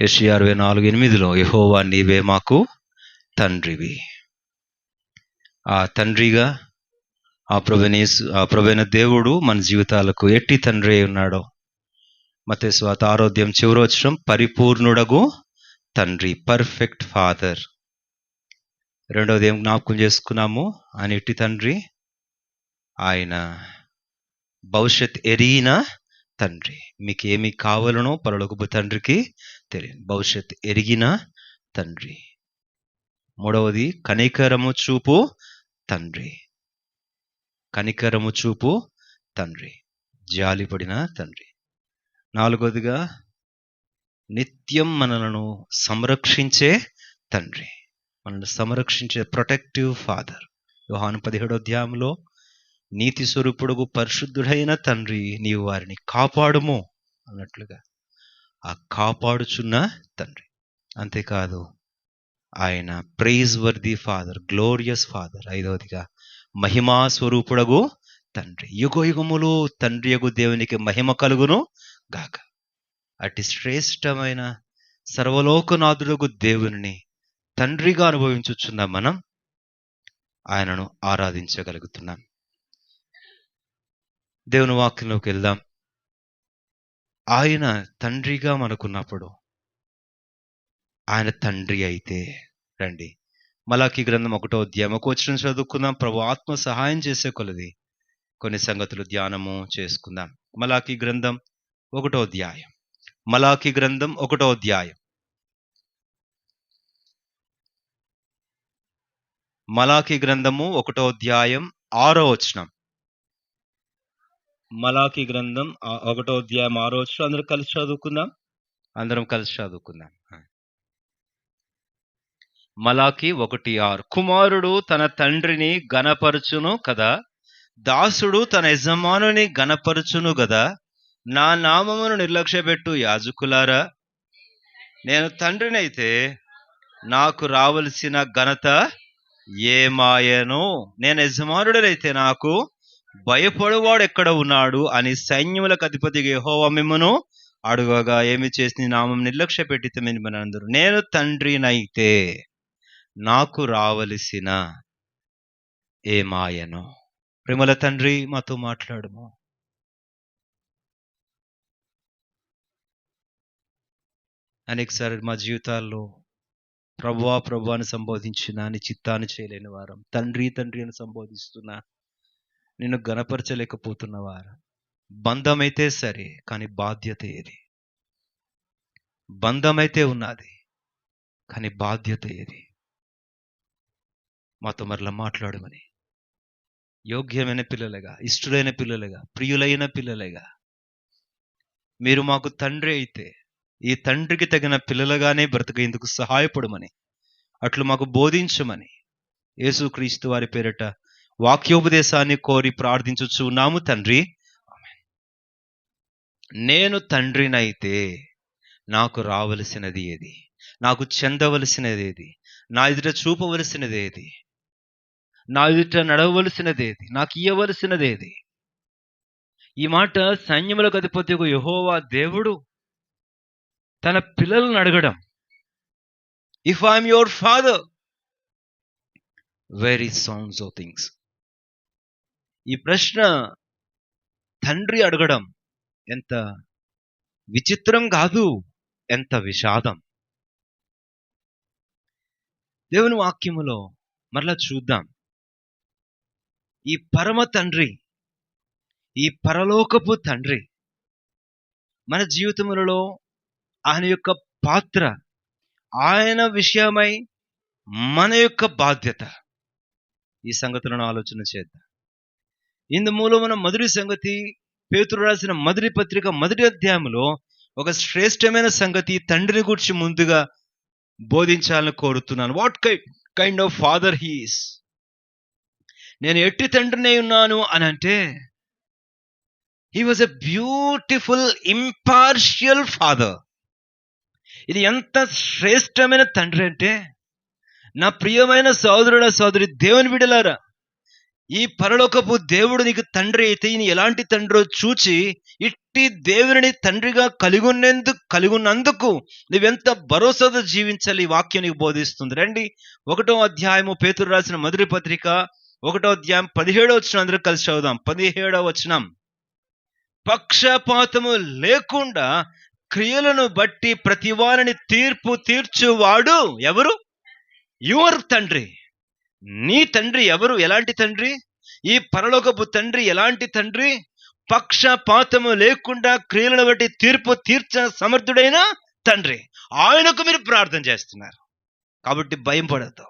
యెషయా అరవై నాలుగు ఎనిమిదిలో యహోవా నీవే మాకు తండ్రివి. ఆ తండ్రిగా ఆ ప్రభునేసు ఆ ప్రభైన దేవుడు మన జీవితాలకు ఎట్టి తండ్రి అయి ఉన్నాడో. మతే స్వాత ఆరోగ్యం చివరొచ్చడం పరిపూర్ణుడగు తండ్రి పర్ఫెక్ట్ ఫాదర్ రెండవది ఏం జ్ఞాపకం చేసుకున్నాము? ఆయన ఎట్టి తండ్రి? ఆయన భవిష్యత్ ఎరిగిన తండ్రి మీకు ఏమి కావాలనో పరలోకపు తండ్రికి తెలియదు భవిష్యత్ ఎరిగిన తండ్రి. మూడవది కనికరము చూపు తండ్రి. కనికరము చూపు తండ్రి. జాలిపడిన తండ్రి. నాలుగవదిగా నిత్యం మనలను సంరక్షించే తండ్రి. మనల్ని సంరక్షించే ప్రొటెక్టివ్ ఫాదర్ యోహాను పదిహేడో అధ్యాయంలో నీతి స్వరూపుడుగు పరిశుద్ధుడైన తండ్రి నీవు వారిని కాపాడుము అన్నట్లుగా. ఆ కాపాడుచున్న తండ్రి. అంతేకాదు ఆయన praiseworthy father glorious father ఐదవదిగా మహిమా స్వరూపుడగు తండ్రి. యుగ యుగములు తండ్రి యగు దేవునికి మహిమ కలుగును గాక. అటు శ్రేష్టమైన సర్వలోకనాథుడుగు దేవుని తండ్రిగా అనుభవించుచున్న మనం ఆయనను ఆరాధించగలుగుతున్నాం. దేవుని వాక్యంలోకి వెళ్దాం. ఆయన తండ్రిగా మనకున్నప్పుడు ఆయన తండ్రి అయితే రండి. మలాకి గ్రంథం ఒకటో అధ్యాయం ఒక వచ్చిన చదువుకుందాం. ప్రభు ఆత్మ సహాయం చేసే కొలది. కొన్ని సంగతులు ధ్యానము చేసుకుందాం. మలాకి గ్రంథం ఒకటో అధ్యాయం. మలాకి గ్రంథం ఒకటో అధ్యాయం. మలాకి గ్రంథము ఒకటో అధ్యాయం ఆరో వచనం. మలాకి గ్రంథం ఆ- ఒకటో అధ్యాయం ఆరో వచనం అందరం కలిసి చదువుకుందాం. అందరం కలిసి చదువుకుందాం. మలాకి ఒకటి ఆరు. కుమారుడు తన తండ్రిని గనపరచును కదా? దాసుడు తన యజమానుని గనపరచును కదా? నా నామమును నిర్లక్ష్యపెట్టు యాజకులారా. నేను తండ్రినైతే నాకు రావలసిన ఘనత ఏమాయను? నేను యజమానుడనైతే నాకు భయపడువాడు ఎక్కడ ఉన్నాడు అని సైన్యములకు అధిపతి యెహోవా మిమ్మను అడుగగా ఏమి చేసి నామం నిర్లక్ష్య పెట్టితే అందరూ? నేను తండ్రినైతే నాకు రావలసిన ఏమాయను? ప్రేమల తండ్రి మాతో మాట్లాడము. అనేకసారి మా జీవితాల్లో ప్రభువా ప్రభు అని సంబోధించిన నీ చిత్తాన్ని చేయలేని వారం తండ్రి తండ్రి అని సంబోధిస్తున్నా నిన్ను గనపరచలేకపోతున్నవారు బంధమైతే సరే కానీ బాధ్యత ఏది? బంధమైతే ఉన్నది కానీ బాధ్యత ఏది? మాతో మరలా మాట్లాడమని. యోగ్యమైన పిల్లలుగా ఇష్టడైన పిల్లలుగా ప్రియులైన పిల్లలుగా. మీరు మాకు తండ్రి అయితే ఈ తండ్రికి తగిన పిల్లలుగానే బ్రతికేందుకు సహాయపడమని అట్లు మాకు బోధించమని యేసుక్రీస్తు వారి పేరిట వాక్యోపదేశాన్ని కోరి ప్రార్థించుచున్నాము తండ్రి. నేను తండ్రినైతే నాకు రావలసినది ఏది? నాకు చెందవలసినది ఏది? నా ఎదుట చూపవలసినది ఏది? నా ఎదుట నడవలసినది ఏది? నాకు ఇయ్యవలసినది ఏది? ఈ మాట సైన్యములకు అధిపతి యహోవా దేవుడు తన పిల్లలను అడగడం. If I am your father very sounds of things ఈ ప్రశ్న తండ్రి అడగడం ఎంత విచిత్రం కాదు ఎంత విషాదం. దేవుని వాక్యములో మరలా చూద్దాం. ఈ పరమ తండ్రి ఈ పరలోకపు తండ్రి మన జీవితములలో ఆయన యొక్క పాత్ర ఆయన విషయమై మన యొక్క బాధ్యత. ఈ సంగతులను ఆలోచన చేద్దాం. ఇందు మూలమున మొదటి సంగతి పేతురు రాసిన మొదటి పత్రిక మొదటి అధ్యాయంలో ఒక శ్రేష్టమైన సంగతి తండ్రిని గురించి ముందుగా బోధించాలని కోరుతున్నాను. వాట్ కై కైండ్ ఆఫ్ ఫాదర్ హీస్ నేను ఎట్టి తండ్రినే ఉన్నాను అని అంటే he was a beautiful impartial father ఇది ఎంత శ్రేష్టమైన తండ్రి అంటే నా ప్రియమైన సోదరుడ సోదరి దేవుని విడలారా ఈ పరలోకపు దేవుడు నీకు తండ్రి అయితే ఈయన ఎలాంటి తండ్రో చూచి ఇట్టి దేవుని తండ్రిగా కలిగి కలిగున్నందుకు నువ్వెంత భరోసాతో జీవించాలి ఈ వాక్యం నీకు బోధిస్తుంది. రండి ఒకటో అధ్యాయము పేతురు రాసిన మొదటి పత్రిక ఒకటో అధ్యాయం పదిహేడో వచ్చిన అందరూ కలిసి చదువుదాం. పదిహేడో వచనం. పక్షపాతము లేకుండా క్రియలను బట్టి ప్రతి వారిని తీర్పు తీర్చువాడు ఎవరు? యువర్ తండ్రి. నీ తండ్రి ఎవరు? ఎలాంటి తండ్రి? ఈ పరలోకపు తండ్రి ఎలాంటి తండ్రి? పక్షపాతము లేకుండా క్రియలను బట్టి తీర్పు తీర్చిన సమర్థుడైన తండ్రి. ఆయనకు మీరు ప్రార్థన చేస్తున్నారు. కాబట్టి భయం పడద్దు.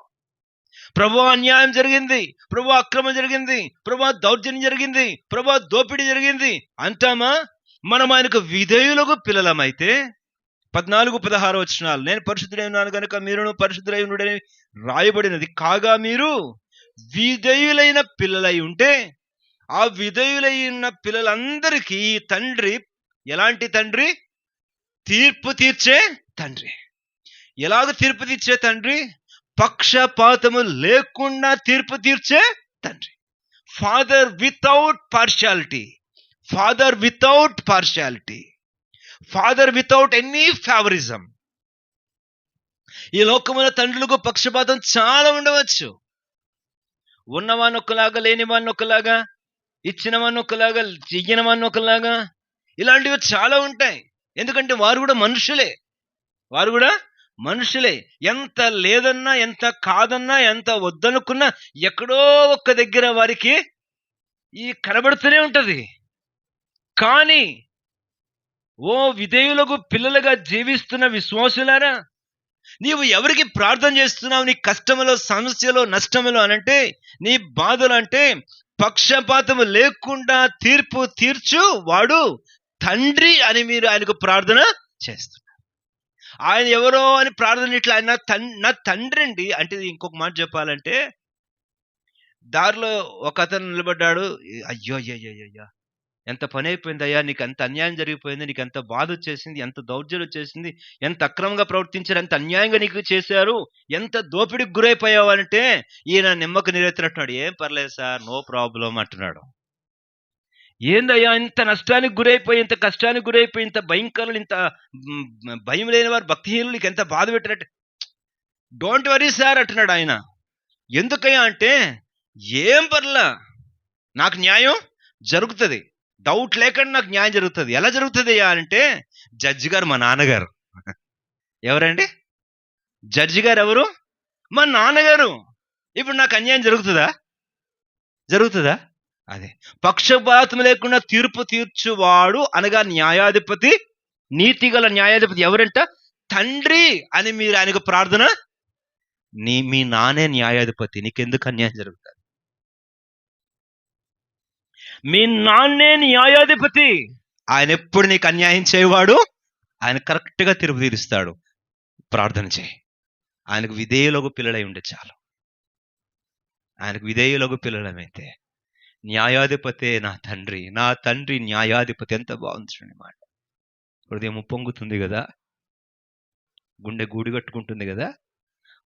ప్రభు అన్యాయం జరిగింది. ప్రభు అక్రమం జరిగింది. ప్రభు దౌర్జన్యం జరిగింది. ప్రభు దోపిడీ జరిగింది. అంటామా? మనం ఆయనకు విధేయులకు పిల్లలమైతే పద్నాలుగు పదహారు వచ్చినాలు నేను పరిశుద్ధుడై ఉన్నాను కనుక మీరును పరిశుద్ధులై ఉండడని రాయబడినది. కాగా మీరు విధేయులైన పిల్లలై ఉంటే ఆ విధేయులైన ఉన్న పిల్లలందరికీ ఈ తండ్రి ఎలాంటి తండ్రి? తీర్పు తీర్చే తండ్రి. ఎలాగ తీర్పు తీర్చే తండ్రి? పక్షపాతము లేకుండా తీర్పు తీర్చే తండ్రి. Father without partiality father without partiality father without any favouritism ఈ లోకముల తండ్రులకు పక్షపాతం చాలా ఉండవచ్చు. ఉన్నవాన్ని ఒకలాగా లేని వాడిని ఒకలాగా ఇచ్చిన వాడిని ఒకలాగా చెయ్యని ఒకలాగా ఇలాంటివి చాలా ఉంటాయి. ఎందుకంటే వారు కూడా మనుషులే. వారు కూడా మనుషులే. ఎంత లేదన్నా ఎంత కాదన్నా ఎంత వద్దనుకున్నా ఎక్కడో ఒక్క దగ్గర వారికి ఈ కనబడుతూనే ఉంటుంది. కానీ ఓ విధేయులకు పిల్లలుగా జీవిస్తున్న విశ్వాసులారా నీవు ఎవరికి ప్రార్థన చేస్తున్నావు? నీ కష్టములో సమస్యలో నష్టములో అనంటే నీ బాధలు అంటే పక్షపాతము లేకుండా తీర్పు తీర్చు వాడు తండ్రి అని మీరు ఆయనకు ప్రార్థన చేస్తున్నారు. ఆయన ఎవరో అని ప్రార్థన ఇట్లా ఆయన తన్ నా తండ్రి అండి. అంటే ఇంకొక మాట చెప్పాలంటే దారిలో ఒక అతను నిలబడ్డాడు. అయ్యో అయ్యో అయ్యో అయ్యో. ఎంత పని అయిపోయింది అయ్యా నీకు ఎంత అన్యాయం జరిగిపోయింది నీకు ఎంత బాధ వచ్చేసింది ఎంత దౌర్జన్యం వచ్చేసింది ఎంత అక్రమంగా ప్రవర్తించారు ఎంత అన్యాయంగా నీకు చేశారు ఎంత దోపిడికి గురైపోయావు అంటే ఈయన నిమ్మకు నీరెత్తినట్టున్నాడు. ఏం పర్లేదు సార్ నో ప్రాబ్లం అంటున్నాడు. ఏందయ్యా ఇంత నష్టానికి గురైపోయి ఇంత కష్టానికి గురైపోయి ఇంత భయంకరులు ఇంత భయం లేని వారు భక్తిహీనులు నీకు ఎంత బాధ పెట్టినట్టు డోంట్ వరీ సార్ అంటున్నాడు ఆయన. ఎందుకయ్యా అంటే ఏం పర్లా నాకు న్యాయం జరుగుతుంది. డౌట్ లేకుండా నాకు న్యాయం జరుగుతుంది. ఎలా జరుగుతుంది అంటే జడ్జి గారు మా నాన్నగారు. ఎవరండి? జడ్జి గారు ఎవరు? మా నాన్నగారు. ఇప్పుడు నాకు అన్యాయం జరుగుతుందా? జరుగుతుందా? అదే. పక్షపాతం లేకుండా తీర్పు తీర్చువాడు అనగా న్యాయాధిపతి నీతిగల న్యాయాధిపతి ఎవరంట? తండ్రి అని మీరు ఆయనకు ప్రార్థన? నీ మీ నానే న్యాయాధిపతి. నీకెందుకు అన్యాయం జరుగుతుంది? మీ నాన్నే న్యాయాధిపతి. ఆయన ఎప్పుడు నీకు అన్యాయం చేయవాడు? ఆయన కరెక్ట్గా తీరుస్తాడు ప్రార్థన చేయి. ఆయనకు విధేయులకు పిల్లలై ఉండే చాలు. ఆయనకు విధేయులకు పిల్లలమైతే న్యాయాధిపతే నా తండ్రి. నా తండ్రి న్యాయాధిపతి. ఎంత బాగుంది మాట. హృదయం ఉప్పొంగుతుంది కదా? గుండె గూడి కట్టుకుంటుంది కదా?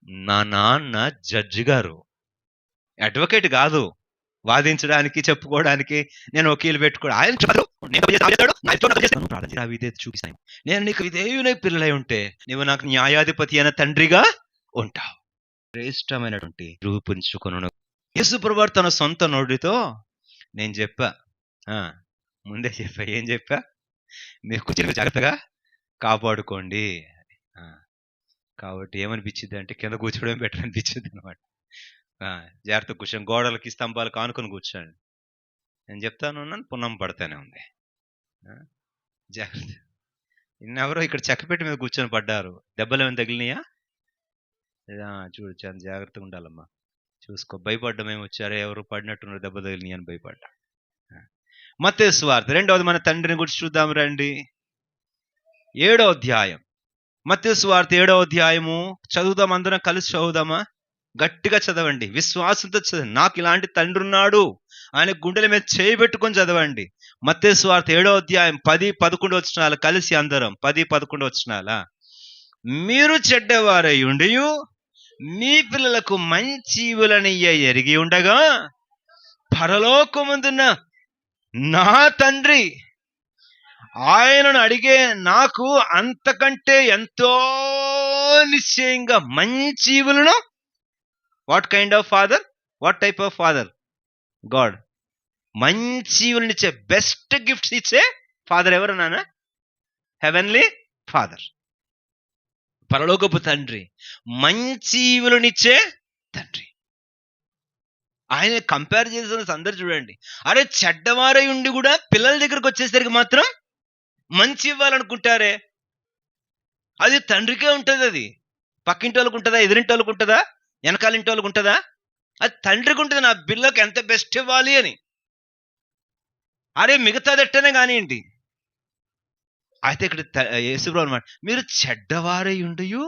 నా నాన్న జడ్జి గారు. అడ్వకేట్ కాదు. వాదించడానికి చెప్పుకోవడానికి నేను వకీలు పెట్టుకో ఆయన విధేయత చూపిస్తాను నేను నీకు విధేయునై పిల్లలై ఉంటే నువ్వు నాకు న్యాయాధిపతి అయిన తండ్రిగా ఉంటావు. శ్రేష్టమైనటువంటి రూపించుకొను యేసు తన సొంత నోటితో నేను చెప్పా. ఆ, ముందే చెప్పా. ఏం చెప్పా? మీరు కూర్చొని జాగ్రత్తగా కాపాడుకోండి. కాబట్టి ఏమనిపించింది అంటే కింద కూర్చోవడం బెటర్ అనిపించింది అనమాట జాగ్రత్త కూర్చొని గోడలకి స్తంభాలకు ఆనుకొని కూర్చోండి. నేను చెప్తాను ఉన్నాను పున్నం పడతానే ఉంది. ఆ, జాగ్రత్త. ఎవరో ఇక్కడ చెక్కపెట్ట మీద కూర్చొని పడ్డారు. దెబ్బలు ఏమైనా తగిలినాయా? ఆ, చూడు చాలా జాగ్రత్తగా ఉండాలమ్మా. చూసుకో భయపడ్డం ఏమి వచ్చారో? ఎవరు పడినట్టున్నారు దెబ్బ తగిలినాయి అని భయపడ్డా. మతే వార్త. రెండవది మన తండ్రిని గురించి చూద్దాం రండి. ఏడో అధ్యాయం. మత్తే వార్త ఏడో అధ్యాయము. చదువుదాం అందరం కలిసి చదువుదామా? గట్టిగా చదవండి విశ్వాసంతో చదవండి. నాకు ఇలాంటి తండ్రి ఉన్నాడు. ఆయన గుండెల మీద చేయి పెట్టుకొని చదవండి. మత్తే స్వార్థ ఏడో అధ్యాయం పది పదకొండు వచ్చినాలు కలిసి అందరం. పది పదకొండు వచ్చినాల మీరు చెడ్డవారై ఉండి మీ పిల్లలకు మంచి ఇవులనియ్య ఎరిగి ఉండగా పరలోకముందున్న నా తండ్రి ఆయనను అడిగే నాకు అంతకంటే ఎంతో నిశ్చయంగా మంచి ఈవులను what kind of father what type of father God మంచి బెస్ట్ గిఫ్ట్స్ ఇచ్చే ఫాదర్ ఎవరు నాన్న? హెవెన్లీ ఫాదర్ పరలోకపు తండ్రి. మంచివులనిచ్చే తండ్రి. ఆయన కంపేర్ చేసిన అందరు చూడండి. అరే చెడ్డవారై ఉండి కూడా పిల్లల దగ్గరకు వచ్చేసరికి మాత్రం మంచి ఇవ్వాలనుకుంటారే. అది తండ్రికే ఉంటుంది అది. పక్కింటి వాళ్ళకు ఉంటుందా? ఎదురింటి వాళ్ళకు ఉంటుందా? వెనకాలింటి వాళ్ళకు ఉంటుందా? అది తండ్రికి ఉంటుంది నా బిల్లకి ఎంత బెస్ట్ ఇవ్వాలి అని. అరే మిగతాదట్టనే కానివ్వండి అయితే ఇక్కడ యేసుప్రభు అనమాట మీరు చెడ్డవారై ఉండియు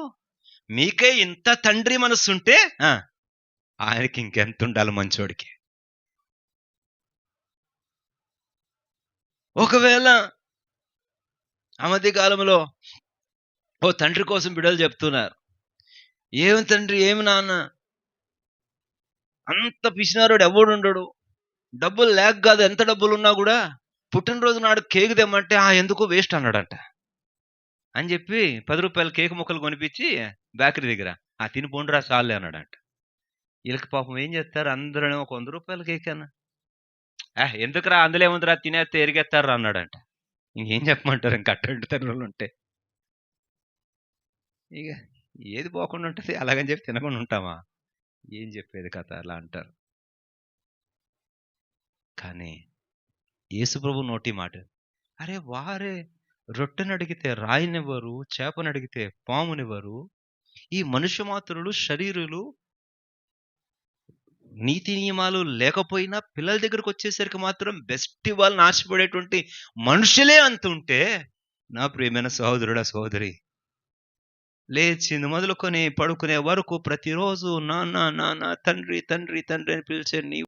మీకే ఇంత తండ్రి మనస్సు ఉంటే ఆ, ఆయనకి ఇంకెంత ఉండాలి మంచోడికి? ఒకవేళ ఆ కాలంలో ఓ తండ్రి కోసం బిడలు చెప్తున్నారు ఏమి తండ్రి? ఏమి నాన్న? అంత పిసినారోడు ఎవడు ఉండడు? డబ్బులు లేక కాదు ఎంత డబ్బులు ఉన్నా కూడా పుట్టినరోజు నాడు కేక్ తెమ్మంటే ఆ ఎందుకు వేస్ట్? అన్నాడంట. అని చెప్పి పది రూపాయల కేక్ ముక్కలు కొనిపించి బేకరీ దగ్గర ఆ తిని పొండురా చాలే అన్నాడంట. వీళ్ళకి పాపం ఏం చేస్తారు? అందరూ ఒక వంద రూపాయల కేక్ అన్న. ఆ ఎందుకురా? అందులో ఏముందిరా? తినేస్తే రా అన్నాడంట. ఇంకేం చెప్పమంటారు? ఇంక అటువంటి తరుణులు ఉంటే. ఇక ఏది పోకుండా ఉంటుంది అలాగని చెప్పి తినకుండా ఉంటామా? ఏం చెప్పేది కథ అలా అంటారు. కానీ యేసుప్రభు నోటి మాట అరే వారే రొట్టెని అడిగితే రాయినివ్వరు చేపను అడిగితే పామునివ్వరు ఈ మనుష్య మాత్రులు శరీరులు నీతి నియమాలు లేకపోయినా పిల్లల దగ్గరకు వచ్చేసరికి మాత్రం బెస్ట్ వాళ్ళని ఆశపడేటువంటి మనుషులే అంత ఉంటే నా ప్రియమైన సహోదరుడా సహోదరి లేచి మొదలుకొని పడుకునే వరకు ప్రతిరోజు నాన్న నాన్న తండ్రి తండ్రి తండ్రి అని పిలిచే నీ